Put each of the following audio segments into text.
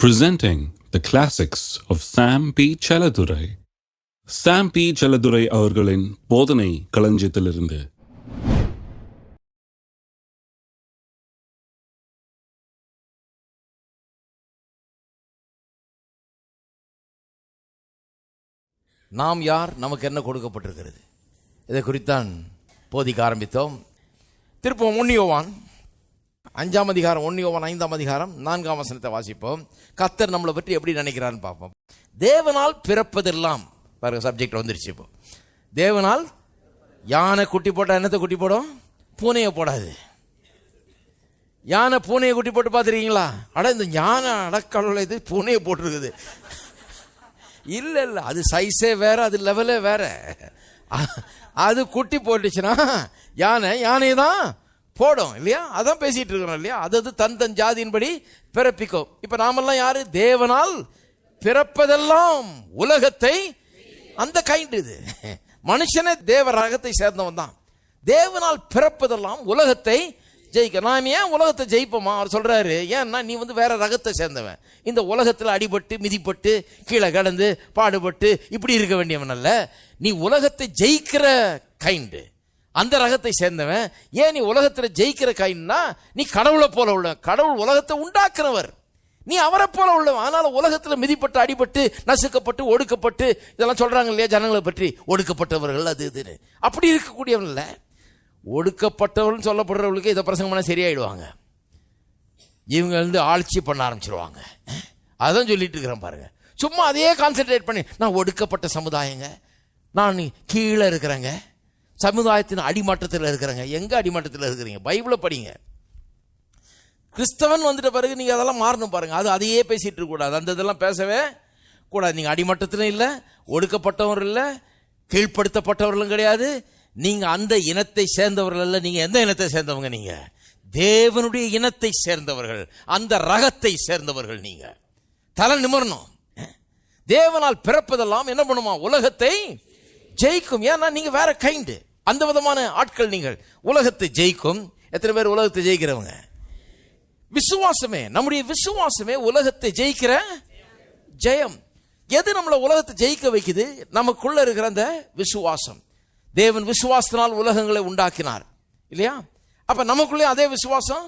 presenting the classics of Sam P. Chaladurai. Sam P. Chaladurai அவர்களின் போதனை களஞ்சியத்திலிருந்து நாம் யார் நமக்கு என்ன கொடுக்கப்பட்டிருக்கிறது இதை குறித்தான் போதிக்க ஆரம்பித்தோம் திருப்பம் முன்னியோவான் அஞ்சாம் அதிகாரம் ஒன்னியோவான் ஐந்தாம் அதிகாரம் நான்காம் வசனத்தை வாசிப்போம். கத்தர் நம்மளை பற்றி எப்படி நினைக்கிறான்னு பார்ப்போம். தேவனால் பிறப்பதெல்லாம் பாருங்க சப்ஜெக்ட் வந்துருச்சு இப்போ. தேவனால் யானை குட்டி போட்டால் என்னத்தை குட்டி போடும்? பூனையை போடாது. யானை பூனையை குட்டி போட்டு பார்த்துருக்கீங்களா? அட இந்த யானை அடக்கடவுளை இது பூனையை போட்டிருக்குது. இல்லை இல்லை அது சைஸே வேற அது லெவலே வேற. அது குட்டி போட்டுச்சுன்னா யானை யானை தான் போடும் இல்லையா? அதான் பேசிட்டு இருக்கிறோம் இல்லையா? அது அது தன் தன் ஜாதியின்படி பிறப்பிக்கும். இப்ப நாமெல்லாம் யாரு? தேவனால் பிறப்பதெல்லாம் உலகத்தை அந்த கைண்ட் இது. மனுஷனே தேவ ரகத்தை சேர்ந்தவன் தான். தேவனால் பிறப்பதெல்லாம் உலகத்தை ஜெயிக்க. நாம் ஏன் உலகத்தை ஜெயிப்போமா? அவர் சொல்றாரு ஏன்னா நீ வந்து வேற ரகத்தை சேர்ந்தவன். இந்த உலகத்தில் அடிபட்டு மிதிப்பட்டு கீழே கடந்து பாடுபட்டு இப்படி இருக்க வேண்டியவன் அல்ல. நீ உலகத்தை ஜெயிக்கிற கைண்டு அந்த ரகத்தை சேர்ந்தவன் ஏன் நீ உலகத்தில் ஜெயிக்கிற காயின்னா நீ கடவுளை போல உள்ள கடவுள் உலகத்தை உண்டாக்குறவர். நீ அவரை போல உள்ளவன். அதனால உலகத்தில் மிதிப்பட்டு அடிபட்டு நசுக்கப்பட்டு ஒடுக்கப்பட்டு இதெல்லாம் சொல்கிறாங்க இல்லையா ஜனங்களை பற்றி? ஒடுக்கப்பட்டவர்கள் அது இதுன்னு. அப்படி இருக்கக்கூடியவன் இல்லை. ஒடுக்கப்பட்டவர்கள் சொல்லப்படுறவர்களுக்கு இதை பிரசங்கம் பண்ண சரியாயிடுவாங்க. இவங்க வந்து ஆட்சி பண்ண ஆரம்பிச்சிருவாங்க. அதான் சொல்லிட்டு இருக்கிறேன் பாருங்க. சும்மா அதையே கான்சென்ட்ரேட் பண்ணி நான் ஒடுக்கப்பட்ட சமுதாயங்க. நான் கீழே இருக்கிறேங்க. சமுதாயத்தின் அடிமட்டத்தில் இருக்கிறேங்க. எங்கே அடிமட்டத்தில் இருக்கிறீங்க? பைபிளை படிங்க. கிறிஸ்தவன் வந்துட்ட பிறகு நீங்கள் அதெல்லாம் மாறணும் பாருங்கள் அது அதையே பேசிகிட்டு இருக்கக்கூடாது அந்த இதெல்லாம் பேசவே கூடாது. நீங்கள் அடிமட்டத்திலும் இல்லை ஒடுக்கப்பட்டவரும் இல்லை கீழ்ப்படுத்தப்பட்டவர்களும் கிடையாது. நீங்கள் அந்த இனத்தை சேர்ந்தவர்கள் அல்ல. நீங்கள் எந்த இனத்தை சேர்ந்தவங்க நீங்கள் தேவனுடைய இனத்தை சேர்ந்தவர்கள். அந்த ரகத்தை சேர்ந்தவர்கள் நீங்கள் தலை நிமிரணும். தேவனால் பிறப்பதெல்லாம் என்ன பண்ணுமா? உலகத்தை ஜெயிக்கும். ஏன்னா நீங்கள் வேற கைண்டு அந்த விதமான ஆட்கள் நீங்கள். உலகத்தை ஜெயிக்கும். எத்தனை பேர் உலகத்தை ஜெயிக்கிறவங்க? விசுவாசமே நம்முடைய விசுவாசமே உலகத்தை ஜெயிக்கிற ஜெயம். எது நம்மளை உலகத்தை ஜெயிக்க வைக்குது? நமக்குள்ள இருக்கிற அந்த விசுவாசம். தேவன் விசுவாசத்தினால் உலகங்களை உண்டாக்கினார். இல்லையா? அப்ப நமக்குள்ளே அதே விசுவாசம்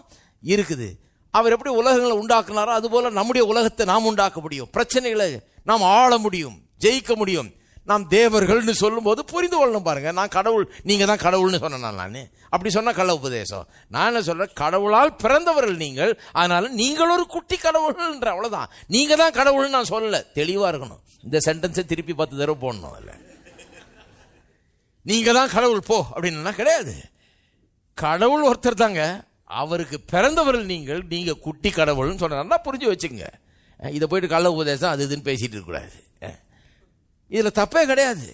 இருக்குது. அவர் எப்படி உலகங்களை உண்டாக்குனாரோ அதுபோல நம்முடைய உலகத்தை நாம் உண்டாக்க முடியும். பிரச்சனைகளை நாம் ஆள முடியும் ஜெயிக்க முடியும். நாம் தேவர்கள்னு சொல்லும்போது புரிந்து கொள்ளணும் பாருங்கள் நான் கடவுள் நீங்கள் தான் கடவுள்னு சொன்னேன் நான். அப்படி சொன்ன கள்ள உபதேசம். நான் என்ன சொல்கிறேன் கடவுளால் பிறந்தவர்கள் நீங்கள் அதனால் நீங்கள் ஒரு குட்டி கடவுள்ன்ற அவ்வளோதான் நீங்கள் தான் கடவுள்னு நான் சொல்லலை. தெளிவாக இருக்கணும். இந்த சென்டென்ஸை திருப்பி பத்து தடவை போடணும் அதில். நீங்கள் தான் கடவுள் போ அப்படின்னா கிடையாது. கடவுள் ஒருத்தர் தாங்க. அவருக்கு பிறந்தவர்கள் நீங்கள் நீங்கள் குட்டி கடவுள்னு சொன்னா புரிஞ்சு வச்சுங்க இதை போயிட்டு கள்ள உபதேசம் அது இதுன்னு பேசிகிட்டு இருக்கக்கூடாது இதில் தப்பே கிடையாது.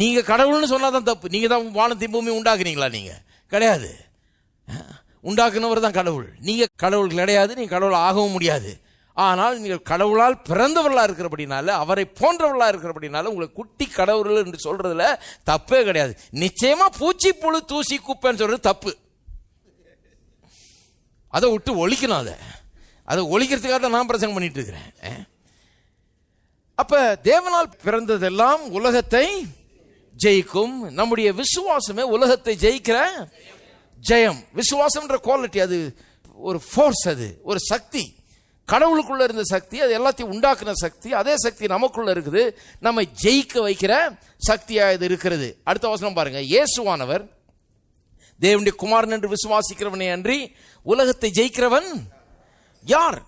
நீங்கள் கடவுள்னு சொன்னால் தான் தப்பு. நீங்கள் தான் வானத்தையும் பூமி உண்டாக்குறீங்களா நீங்கள் கிடையாது. உண்டாக்குனவர் தான் கடவுள். நீங்கள் கடவுள் கிடையாது நீங்கள் கடவுள் ஆகவும் முடியாது. ஆனால் நீங்கள் கடவுளால் பிறந்தவர்களாக இருக்கிறபடினால அவரை போன்றவர்களாக இருக்கிறபடினால உங்களை குட்டி கடவுள் என்று சொல்கிறதுல தப்பே கிடையாது. நிச்சயமாக பூச்சி புழு தூசி குப்பைன்னு சொல்கிறது தப்பு. அதை விட்டு ஒழிக்கணும் அதை. அதை ஒழிக்கிறதுக்காக தான் நான் பிரசங்கம் பண்ணிட்டு இருக்கிறேன். அப்ப தேவனால் பிறந்ததெல்லாம் உலகத்தை ஜெயிக்கும். நம்முடைய விசுவாசமே உலகத்தை ஜெயிக்கிற ஜெயம். விசுவாசம்ன்ற குவாலிட்டி அது ஒரு ஃபோர்ஸ் அது ஒரு சக்தி. கடவுளுக்குள்ள இருந்த சக்தி அது எல்லாத்தையும் உண்டாக்குன சக்தி அதே சக்தி நமக்குள்ள இருக்குது. நம்மை ஜெயிக்க வைக்கிற சக்தியாக இது இருக்கிறது. அடுத்த வசனம் பாருங்க. இயேசுவானவர் தேவனுடைய குமாரன் என்று விசுவாசிக்கிறவனே அன்றி உலகத்தை ஜெயிக்கிறவன் யார்?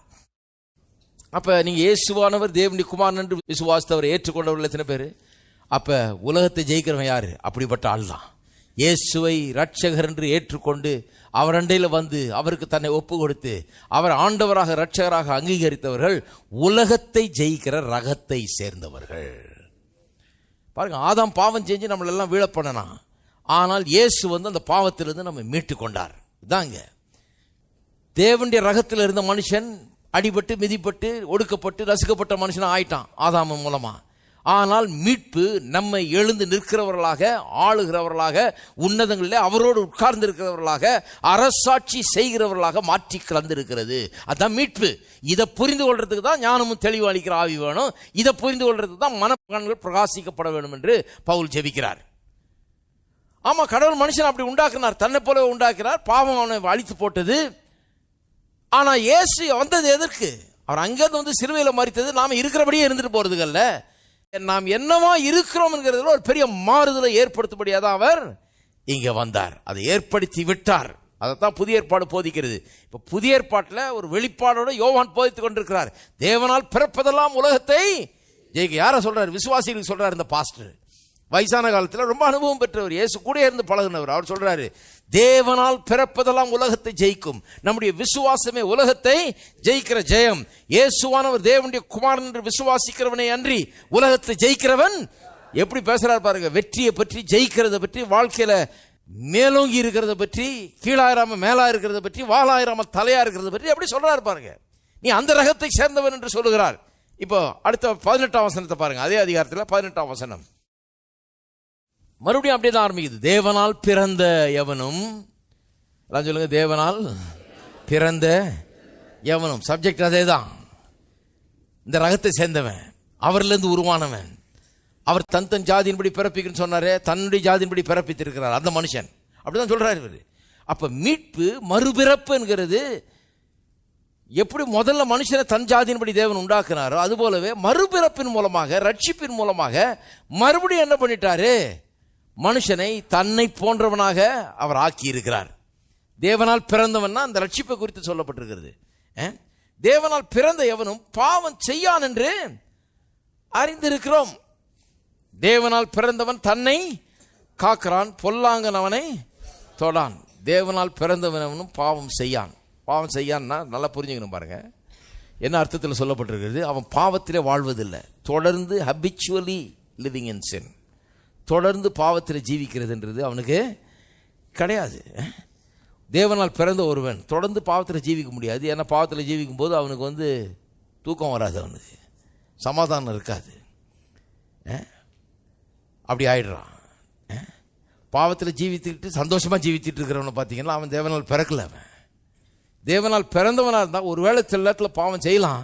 அப்ப நீங்க இயேசுவானவர் தேவனுடைய குமாரன் என்று விசுவாசித்தவர் ஏற்றுக்கொண்டவர்கள் எத்தனை பேர்? அப்ப உலகத்தை ஜெயிக்கிறவன் யாரு? அப்படிப்பட்ட ஆள் தான் இயேசுவை ரட்சகர் என்று ஏற்றுக்கொண்டு அவர் அண்டையில் வந்து அவருக்கு தன்னை ஒப்பு கொடுத்து அவர் ஆண்டவராக ரட்சகராக அங்கீகரித்தவர்கள் உலகத்தை ஜெயிக்கிற ரகத்தை சேர்ந்தவர்கள். பாருங்க ஆதாம் பாவம் செஞ்சு நம்மளெல்லாம் வீழ பண்ணனான் ஆனால் இயேசு வந்து அந்த பாவத்திலிருந்து நம்ம மீட்டு கொண்டார். இதாங்க. தேவனுடைய ரகத்தில் இருந்த மனுஷன் அடிபட்டு மிதிப்பட்டு ஒடுக்கப்பட்டு ரசிக்கப்பட்ட மனுஷனாக ஆயிட்டான் ஆதாம மூலமாக ஆனால் மீட்பு நம்மை எழுந்து நிற்கிறவர்களாக ஆளுகிறவர்களாக உன்னதங்களில் அவரோடு உட்கார்ந்து இருக்கிறவர்களாக அரசாட்சி செய்கிறவர்களாக மாற்றி கலந்திருக்கிறது. அதான் மீட்பு. இதை புரிந்து கொள்றதுக்கு தான் ஞானமும் தெளிவு அளிக்கிற ஆவி வேணும். இதை புரிந்து கொள்றதுக்கு தான் மனப்பான்கள் பிரகாசிக்கப்பட வேண்டும் என்று பவுல் ஜெபிக்கிறார். ஆமாம் கடவுள் மனுஷன் அப்படி உண்டாக்குனார். தன்னை போல உண்டாக்கினார் பாவம் அவனை அழித்து போட்டது. ஆனால் இயேசு வந்தது எதற்கு? அவர் அங்கேருந்து வந்து சிறுவையில் மறித்தது. நாம் இருக்கிறபடியே இருந்துட்டு போகிறதுக்கல்ல நாம் என்னவா இருக்கிறோம்ங்கிறதுல ஒரு பெரிய மாறுதலை ஏற்படுத்தபடியாக தான் அவர் இங்கே வந்தார். அதை ஏற்படுத்தி விட்டார். அதைத்தான் புதிய ஏற்பாடு போதிக்கிறது. இப்போ புதிய ஏற்பாட்டில் ஒரு வெளிப்பாடோடு யோவான் போதித்துக் கொண்டிருக்கிறார். தேவனால் பிறப்பதெல்லாம் உலகத்தை ஜெயிக்க. யாரை சொல்கிறார் விசுவாசிகளுக்கு சொல்கிறார் இந்த பாஸ்டர். வயசான காலத்தில் ரொம்ப அனுபவம் பெற்றவர். இயேசு கூட இருந்து பழகுனவர். அவர் சொல்கிறாரு தேவனால் பிறப்பதெல்லாம் உலகத்தை ஜெயிக்கும். நம்முடைய விசுவாசமே உலகத்தை ஜெயிக்கிற ஜெயம். இயேசுவானவர் தேவனுடைய குமாரன் என்று விசுவாசிக்கிறவனை அன்றி உலகத்தை ஜெயிக்கிறவன். எப்படி பேசுகிறார் பாருங்க வெற்றியை பற்றி ஜெயிக்கிறத பற்றி வாழ்க்கையில் மேலோங்கி இருக்கிறத பற்றி கீழாயிராம மேலா இருக்கிறத பற்றி வாழாயிராம தலையா இருக்கிறத பற்றி அப்படி சொல்றாரு பாருங்க. நீ அந்த ரகத்தை சேர்ந்தவன் என்று சொல்லுகிறார். இப்போ அடுத்த பதினெட்டாம் வசனத்தை பாருங்க அதே அதிகாரத்தில் பதினெட்டாம் வசனம். மறுபடியும் அப்படியே தான் ஆரம்பிக்குது. தேவனால் பிறந்த எவனும் எல்லாம் சொல்லுங்க தேவனால் பிறந்த எவனும். சப்ஜெக்ட் அதே தான் இந்த ரகத்தை சேர்ந்தவன் அவர்லேருந்து உருவானவன். அவர் தன் தன் ஜாதியின்படி பிறப்பிக்குன்னு சொன்னாரே தன்னுடைய ஜாதியின்படி பிறப்பித்திருக்கிறார். அந்த மனுஷன். அப்படிதான் சொல்றாரு இவர். அப்போ மீட்பு மறுபிறப்பு என்கிறது எப்படி முதல்ல மனுஷனை தன் ஜாதியின்படி தேவன் உண்டாக்குனாரோ அது போலவே மறுபிறப்பின் மூலமாக ரட்சிப்பின் மூலமாக மறுபடியும் என்ன பண்ணிட்டாரு? மனுஷனை தன்னை போன்றவனாக அவர் ஆக்கி இருக்கிறார் தேவனால் பிறந்தவன்னா அந்த ரட்சிப்பை குறித்து சொல்லப்பட்டிருக்கிறது. தேவனால் பிறந்த எவனும் பாவம் செய்யான் என்று அறிந்திருக்கிறோம். தேவனால் பிறந்தவன் தன்னை காக்கிறான் பொல்லாங்கன் அவனை தொடான். தேவனால் பிறந்தவன் அவனும் பாவம் செய்யான். பாவம் செய்யான்னா நல்லா புரிஞ்சுக்கணும் பாருங்க. என்ன அர்த்தத்தில் சொல்லப்பட்டிருக்கிறது? அவன் பாவத்திலே வாழ்வதில்லை. தொடர்ந்து ஹபிச்சுவலி லிவிங் இன் சென் தொடர்ந்து பாவத்தில் ஜீவிக்கிறதுன்றது அவனுக்கு கிடையாது. தேவனால் பிறந்த ஒருவன் தொடர்ந்து பாவத்தில் ஜீவிக்க முடியாது. ஏன்னா பாவத்தில் ஜீவிக்கும் போது அவனுக்கு வந்து தூக்கம் வராது அவனுக்கு. சமாதானம் இருக்காது. அப்படி ஆயிடுறான். பாவத்தில் ஜீவித்துக்கிட்டு சந்தோஷமாக ஜீவித்துட்டு இருக்கிறவனை பார்த்தீங்கன்னா அவன் தேவனால் பிறக்கல அவன். தேவனால் பிறந்தவனாக இருந்தால் ஒருவேளை சில நேரத்தில் பாவம் செய்யலாம்.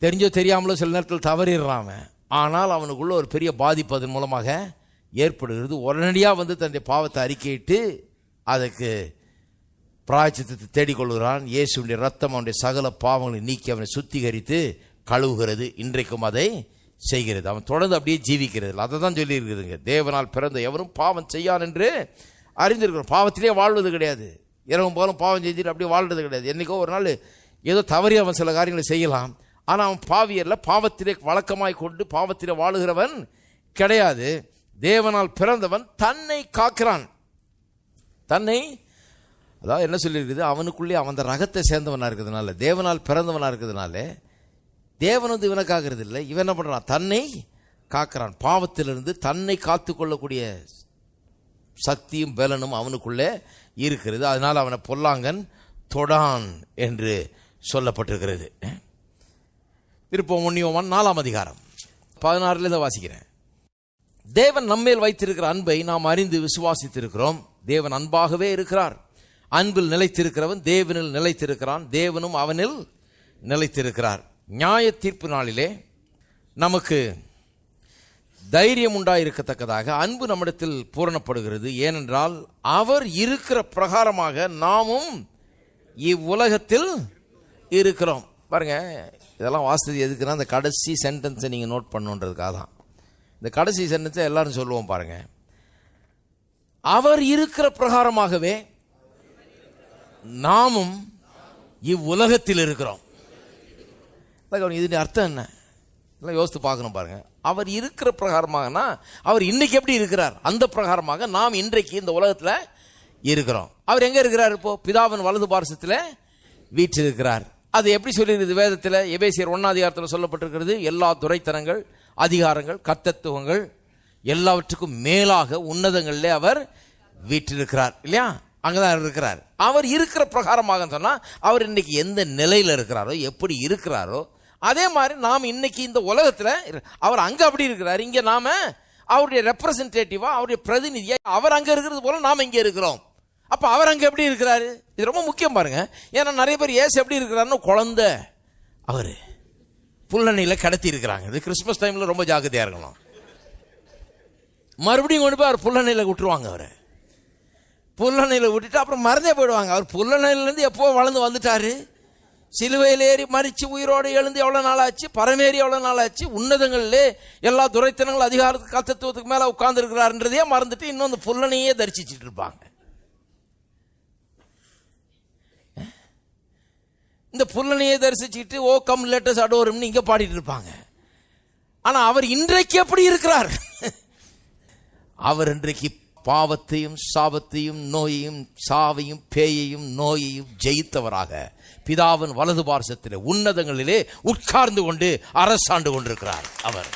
தெரிஞ்சோ தெரியாமலோ சில நேரத்தில் தவறிடுறான் அவன். ஆனால் அவனுக்குள்ள ஒரு பெரிய பாதிப்பு அதன் மூலமாக ஏற்படுகிறது. உடனடியாக வந்து தன்னுடைய பாவத்தை அறிக்கையிட்டு அதுக்கு பிராய்ச்சித்தத்தை தேடிக்கொள்கிறான். இயேசுடைய ரத்தம் அவனுடைய சகல பாவங்களை நீக்கி அவனை சுத்திகரித்து கழுவுகிறது. இன்றைக்கும் அதை செய்கிறது. அவன் தொடர்ந்து அப்படியே ஜீவிக்கிறது. அதை தான் சொல்லியிருக்குதுங்க தேவனால் பிறந்த எவரும் பாவம் செய்யான் என்று அறிந்திருக்கிறோம். பாவத்திலே வாழ்வது கிடையாது. இரவும் போலும் பாவம் செஞ்சுட்டு அப்படியே வாழ்றது கிடையாது. என்றைக்கோ ஒரு நாள் ஏதோ தவறி அவன் சில காரியங்களை செய்யலாம். ஆனால் அவன் பாவியரில் பாவத்திலே வழக்கமாய் கொண்டு பாவத்திலே வாழுகிறவன் கிடையாது. தேவனால் பிறந்தவன் தன்னை காக்கிறான். தன்னை அதாவது என்ன சொல்லியிருக்குது? அவனுக்குள்ளே அவன் அந்த ரகத்தை சேர்ந்தவனாக இருக்கிறதுனால தேவனால் பிறந்தவனாக இருக்கிறதுனால தேவன் வந்து இவனை காக்கிறது இல்லை. இவன் என்ன பண்ணுறான் தன்னை காக்கிறான். பாவத்திலிருந்து தன்னை காத்துக்கொள்ளக்கூடிய சக்தியும் பலனும் அவனுக்குள்ளே இருக்கிறது. அதனால் அவனை பொல்லாங்கன் தொடான் என்று சொல்லப்பட்டிருக்கிறது. திருப்பம் ஒன்னியோவான் நாலாம் அதிகாரம். பதினாறுலேருந்து இதை வாசிக்கிறேன். தேவன் நம்மேல் வைத்திருக்கிற அன்பை நாம் அறிந்து விசுவாசித்திருக்கிறோம். தேவன் அன்பாகவே இருக்கிறார். அன்பில் நிலைத்திருக்கிறவன் தேவனில் நிலைத்திருக்கிறான். தேவனும் அவனில் நிலைத்திருக்கிறார். நியாய தீர்ப்பு நாளிலே நமக்கு தைரியம் உண்டாயிருக்கத்தக்கதாக அன்பு நம்மிடத்தில் பூரணப்படுகிறது. ஏனென்றால் அவர் இருக்கிற பிரகாரமாக நாமும் இவ்வுலகத்தில் இருக்கிறோம். பாருங்க இதெல்லாம் வாசித்தது எதுக்குன்னா இந்த கடைசி சென்டென்ஸை நீங்கள் நோட் பண்ணுன்றதுக்காக தான். இந்த கடைசி சென்டென்ஸை எல்லாரும் சொல்லுவோம் பாருங்க. அவர் இருக்கிற பிரகாரமாகவே நாமும் இவ்வுலகத்தில் இருக்கிறோம். அதான் இதனுடைய அர்த்தம் என்ன? எல்லாம் யோசித்து பார்க்கணும் பாருங்க. அவர் இருக்கிற பிரகாரமாகனா அவர் இன்னைக்கு எப்படி இருக்கிறார்? அந்த பிரகாரமாக நாம் இன்றைக்கு இந்த உலகத்தில் இருக்கிறோம். அவர் எங்கே இருக்கிறார் இப்போ? பிதாவின் வலது பாரசத்தில் இருக்கிறார் அது எப்படி சொல்லியிருக்குது வேதத்தில்? எபேசியர் ஒன்னாதிகாரத்தில் சொல்லப்பட்டிருக்கிறது எல்லா துறைத்தனங்கள் அதிகாரங்கள் கர்த்தத்துவங்கள் எல்லாவற்றுக்கும் மேலாக உன்னதங்களிலே அவர் வீற்றிருக்கிறார். இல்லையா? அங்கே தான் இருக்கிறார். அவர் இருக்கிற பிரகாரமாக சொன்னால் அவர் இன்றைக்கி எந்த நிலையில் இருக்கிறாரோ எப்படி இருக்கிறாரோ அதே மாதிரி நாம் இன்னைக்கு இந்த உலகத்தில் இரு- அவர் அங்கே அப்படி இருக்கிறார். இங்கே நாம அவருடைய ரெப்ரசன்டேட்டிவாக அவருடைய பிரதிநிதியாக அவர் அங்கே இருக்கிறது போல நாம இங்கே இருக்கிறோம். அப்போ அவர் அங்கே எப்படி இருக்கிறாரு? இது ரொம்ப முக்கியம் பாருங்க. ஏன்னா நிறைய பேர் ஏசு எப்படி இருக்கிறாருன்னு குழந்த அவர் புல்லணியில் கடத்தி இருக்கிறாங்க. இது கிறிஸ்மஸ் டைமில் ரொம்ப ஜாக்கிரதையாக இருக்கணும். மறுபடியும் கொண்டு போய் அவர் புல்லணையில் விட்டுருவாங்க அவரை. புல்லணையில் விட்டுட்டு அப்புறம் மறந்தே போயிடுவாங்க. அவர் புல்லணையிலேருந்து எப்போ வளர்ந்து வந்துட்டாரு? சிலுவையில் ஏறி மறித்து உயிரோடு எழுந்து எவ்வளோ நாள் ஆச்சு பரமேறி எவ்வளோ நாள் ஆச்சு உன்னதங்களிலே எல்லா துரைத்தனங்கள் அதிகாரத்துக்கு கத்தத்துவத்துக்கு மேலே உட்கார்ந்துருக்கிறாருன்றதையே மறந்துட்டு இன்னும் அந்த புல்லனையே தரிசிச்சுட்டு இருப்பாங்க. இந்த புல்லனையை தரிசிச்சுட்டு ஓ கம் லெட்டர்ஸ் அடோரும்னு இங்கே பாடிட்டு இருப்பாங்க. ஆனால் அவர் இன்றைக்கு எப்படி இருக்கிறார்? அவர் இன்றைக்கு பாவத்தையும் சாபத்தையும் நோயையும் சாவையும் பேயையும் நோயையும் ஜெயித்தவராக பிதாவின் வலது பார்சத்திலே உன்னதங்களிலே உட்கார்ந்து கொண்டு அரசாண்டு கொண்டிருக்கிறார் அவர்.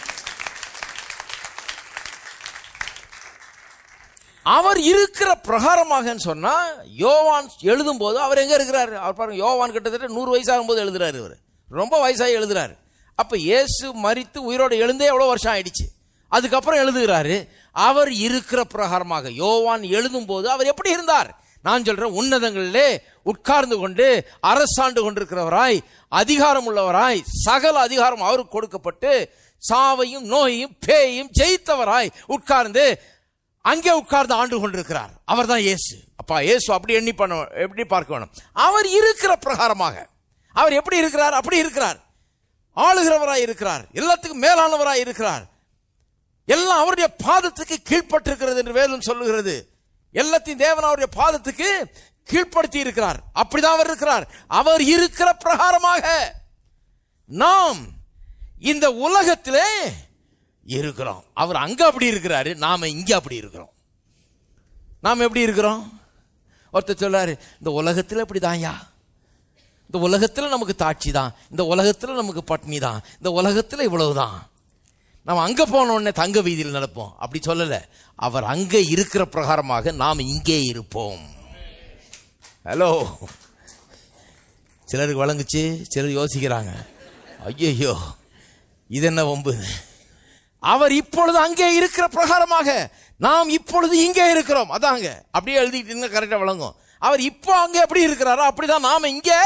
அவர் இருக்கிற பிரகாரமாக சொன்னா யோவான் எழுதும் போது அவர் எங்க இருக்கிறாரு? அவர் பாருங்க யோவான் கிட்டத்தட்ட நூறு வயசாகும் போது எழுதுறாரு இவர். ரொம்ப வயசாகி எழுதுறாரு. அப்ப இயேசு மரித்து உயிரோடு எழுந்தே எவ்வளோ வருஷம் ஆயிடுச்சு? அதுக்கப்புறம் எழுதுகிறாரு அவர் இருக்கிற பிரகாரமாக. யோவான் எழுதும் போது அவர் எப்படி இருந்தார்? நான் சொல்றேன் உன்னதங்களிலே உட்கார்ந்து கொண்டு அரசாண்டு கொண்டிருக்கிறவராய் அதிகாரம் உள்ளவராய் சகல அதிகாரம் அவருக்கு கொடுக்கப்பட்டு சாவையும் நோயையும் பேயையும் ஜெயித்தவராய் உட்கார்ந்து அங்கே உட்கார்ந்து ஆண்டு கொண்டிருக்கிறார். அவர் தான் இயேசு. அப்பா இயேசு அப்படி எண்ணி பண்ண எப்படி பார்க்க வேணும்? அவர் இருக்கிற பிரகாரமாக. அவர் எப்படி இருக்கிறார்? அப்படி இருக்கிறார். ஆளுகிறவராய் இருக்கிறார். எல்லாத்துக்கும் மேலானவராய் இருக்கிறார். எல்லாம் அவருடைய பாதத்துக்கு கீழ்ப்பட்டிருக்கிறது என்று வேதம் சொல்லுகிறது. எல்லாத்தையும் தேவன் அவருடைய பாதத்துக்கு கீழ்ப்படுத்தி இருக்கிறார். அப்படிதான் அவர் இருக்கிறார். அவர் இருக்கிற பிரகாரமாக. நாம் இந்த உலகத்திலே இருக்கிறோம். அவர் அங்கே அப்படி இருக்கிறாரு நாம் இங்கே அப்படி இருக்கிறோம். நாம் எப்படி இருக்கிறோம்? ஒருத்தர் சொல்கிறாரு இந்த உலகத்தில் இப்படிதான்யா. இந்த உலகத்தில் நமக்கு தாட்சி தான் இந்த உலகத்தில் நமக்கு பட்னி தான் இந்த உலகத்தில் இவ்வளவு தான் நாம் அங்கே போனோடனே தங்க வீதியில் நடப்போம். அப்படி சொல்லலை. அவர் அங்கே இருக்கிற பிரகாரமாக நாம் இங்கே இருப்போம். ஹலோ. சிலருக்கு வழங்குச்சு சிலர் யோசிக்கிறாங்க. ஐயோ இது என்ன வம்பு? அவர் இப்பொழுது அங்கே இருக்கிற பிரகாரமாக நாம் இப்பொழுது இங்கே இருக்கிறோம். அதாங்க அப்படியே எழுதிக்கிட்டு கரெக்டாக விளங்கும். அவர் இப்போ அங்கே எப்படி இருக்கிறாரோ அப்படிதான் நாம் இங்கே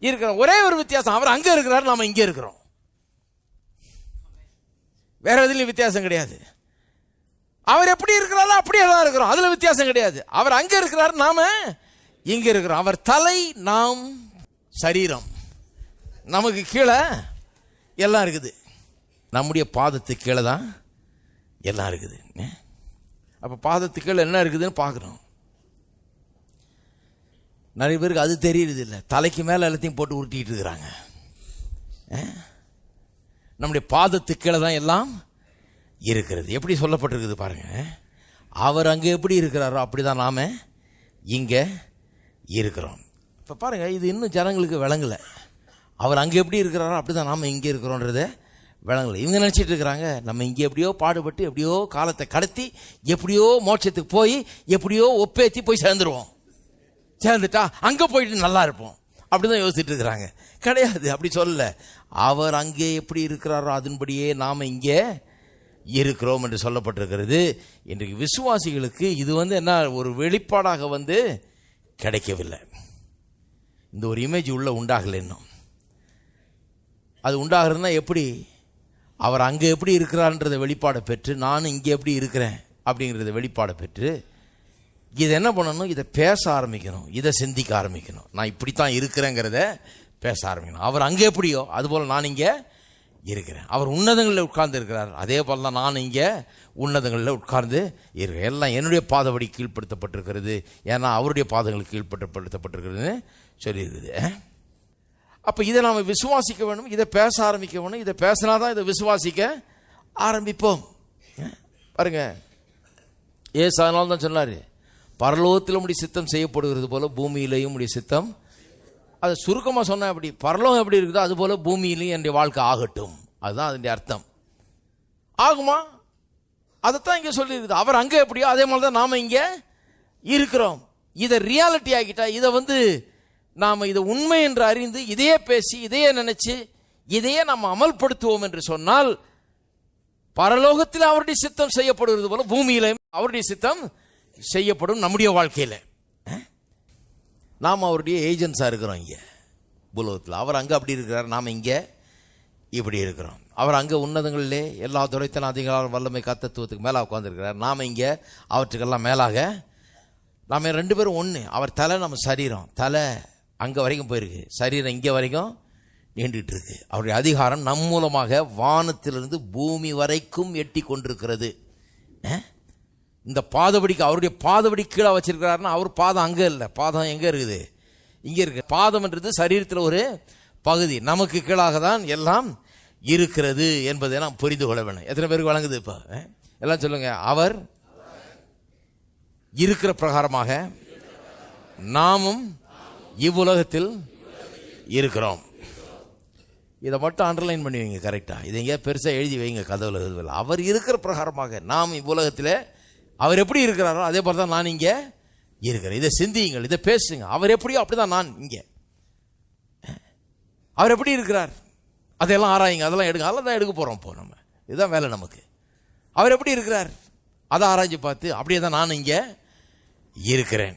இருக்கிறோம். ஒரே ஒரு வித்தியாசம். அவர் அங்கே இருக்கிறார் நாம் இங்கே இருக்கிறோம். வேற எதுலையும் வித்தியாசம் கிடையாது. அவர் எப்படி இருக்கிறாரோ அப்படியே தான் இருக்கிறோம். அதில் வித்தியாசம் கிடையாது. அவர் அங்கே இருக்கிறார் நாம் இங்கே இருக்கிறோம். அவர் தலை நாம் சரீரம். நமக்கு கீழே எல்லாம் இருக்குது. நம்முடைய பாதத்துக்கு கீழே தான் எல்லாம் இருக்குது. அப்போ பாதத்துக்கு கீழே என்ன இருக்குதுன்னு பார்க்குறோம் நிறைய பேருக்கு அது தெரியறது இல்லை தலைக்கு மேலே எல்லாத்தையும் போட்டு உருட்டிட்டு இருக்கிறாங்க. நம்முடைய பாதத்துக்கு கீழே தான் எல்லாம் இருக்கிறது. எப்படி சொல்லப்பட்டிருக்குது பாருங்கள் அவர் அங்கே எப்படி இருக்கிறாரோ அப்படிதான் நாம இங்கே இருக்கிறோம். இப்போ பாருங்கள் இது இன்னும் ஜனங்களுக்கு விளங்கலை. அவர் அங்கே எப்படி இருக்கிறாரோ அப்படிதான் நாம இங்கே இருக்கிறோன்றத விளங்கல இவங்க நினச்சிட்டு இருக்கிறாங்க. நம்ம இங்கே எப்படியோ பாடுபட்டு எப்படியோ காலத்தை கடத்தி எப்படியோ மோட்சத்துக்கு போய் எப்படியோ ஒப்பேத்தி போய் சேர்ந்துருவோம். சேர்ந்துட்டா அங்கே போயிட்டு நல்லா இருப்போம். அப்படிதான் யோசிச்சுட்டு இருக்கிறாங்க. கிடையாது அப்படி சொல்லல. அவர் அங்கே எப்படி இருக்கிறாரோ அதன்படியே நாம் இங்கே இருக்கிறோம் என்று சொல்லப்பட்டிருக்கிறது. இன்றைக்கு விசுவாசிகளுக்கு இது வந்து என்ன ஒரு வெளிப்பாடாக வந்து கிடைக்கவில்லை. இந்த ஒரு இமேஜ் உள்ள உண்டாகலை இன்னும். அது உண்டாகிறதுனா எப்படி? அவர் அங்கே எப்படி இருக்கிறார்ன்றத வெளிப்பாடை பெற்று நானும் இங்கே எப்படி இருக்கிறேன்? அப்படிங்கிறத வெளிப்பாடை பெற்று இதை என்ன பண்ணணும்? இதை பேச ஆரம்பிக்கணும். இதை சிந்திக்க ஆரம்பிக்கணும். நான் இப்படித்தான் இருக்கிறேங்கிறத பேச ஆரம்பிக்கணும். அவர் அங்கே எப்படியோ அதுபோல் நான் இங்கே இருக்கிறேன். அவர் உன்னதங்களில் உட்கார்ந்து இருக்கிறார். அதே போல் தான் நான் இங்கே உன்னதங்களில் உட்கார்ந்து இருக்கிறேன். எல்லாம் என்னுடைய பாதபடி கீழ்ப்படுத்தப்பட்டிருக்கிறது. ஏன்னா அவருடைய பாதங்கள் கீழ்ப்படுத்தப்படுத்தப்பட்டிருக்கிறதுன்னு சொல்லியிருக்குது. அப்போ இதை நாம் விசுவாசிக்க வேணும் இதை பேச ஆரம்பிக்க வேணும் இதை பேசினா தான் இதை விசுவாசிக்க ஆரம்பிப்போம். பாருங்க. ஏசு அதனால தான் சொன்னார் பரலோகத்தில் உடைய சித்தம் செய்யப்படுகிறது போல பூமியிலேயும் உடைய சித்தம். அதை சுருக்கமாக சொன்னால் எப்படி பரலோகம் எப்படி இருக்குதோ அதுபோல் பூமியிலையும் என்னுடைய வாழ்க்கை ஆகட்டும். அதுதான் அதனுடைய அர்த்தம். ஆகுமா? அதைத்தான் இங்கே சொல்லியிருக்குது. அவர் அங்கே எப்படியோ அதே மாதிரி தான் நாம் இங்கே இருக்கிறோம். இதை ரியாலிட்டி ஆகிட்டா இதை வந்து நாம் இதை உண்மை என்று அறிந்து இதையே பேசி இதையே நினச்சி இதையே நாம் அமல்படுத்துவோம் என்று சொன்னால் பரலோகத்தில் அவருடைய சித்தம் செய்யப்படுவது போல பூமியில அவருடைய சித்தம் செய்யப்படும் நம்முடைய வாழ்க்கையில. நாம் அவருடைய ஏஜென்ட்ஸா இருக்கிறோம் இங்க பூலோகத்தில். அவர் அங்க அப்படி இருக்கிறார் நாம் இங்க இப்படி இருக்கிறோம். அவர் அங்கே உன்னதங்களிலே எல்லா துறைத்தன அதிகார வல்லமை கத்தத்துவத்துக்கு மேலே உட்காந்துருக்கிறார் நாம் இங்கே அவற்றுக்கெல்லாம் மேலாக நாம் ரெண்டு பேரும் ஒன்று அவர் தலை நம்ம சரீரம். தலை அங்கே வரைக்கும் போயிருக்கு. சரீரம் இங்கே வரைக்கும் நீண்டுட்டு இருக்கு அவருடைய அதிகாரம் நம் மூலமாக வானத்திலிருந்து பூமி வரைக்கும் எட்டி கொண்டிருக்கிறது. இந்த பாதபடிக்கு அவருடைய பாதபடி கீழே வச்சிருக்கிறாருன்னா அவர் பாதம் அங்கே இல்லை. பாதம் எங்கே இருக்குது? இங்கே இருக்கு. பாதம்ன்றது சரீரத்தில் ஒரு பகுதி. நமக்கு கீழாக தான் எல்லாம் இருக்கிறது என்பதை நாம் புரிந்து கொள்ள வேணும் எத்தனை பேருக்கு வழங்குது இப்போ? எல்லாம் சொல்லுங்க. அவர் இருக்கிற பிரகாரமாக நாமும் இவ்வுலகத்தில் இருக்கிறோம். இதை மட்டும் அண்டர்லைன் பண்ணி வைங்க கரெக்டாக இதை எங்கேயா பெருசாக எழுதி வைங்க கதவுல கதவில் அவர் இருக்கிற பிரகாரமாக நாம் இவ்வுலகத்தில் அவர் எப்படி இருக்கிறாரோ அதே போல் தான் நான் இங்கே இருக்கிறேன். இதை சிந்தியுங்கள் இதை பேசுங்க அவர் எப்படியோ அப்படிதான் நான் இங்கே. அவர் எப்படி இருக்கிறார்? அதையெல்லாம் ஆராயுங்க அதெல்லாம் எடுங்க. அதெல்லாம் தான் எடுக்க போகிறோம் இப்போ நம்ம. இதுதான் வேலை நமக்கு. அவர் எப்படி இருக்கிறார்? அதை ஆராய்ச்சி பார்த்து அப்படியே தான் நான் இங்கே இருக்கிறேன்.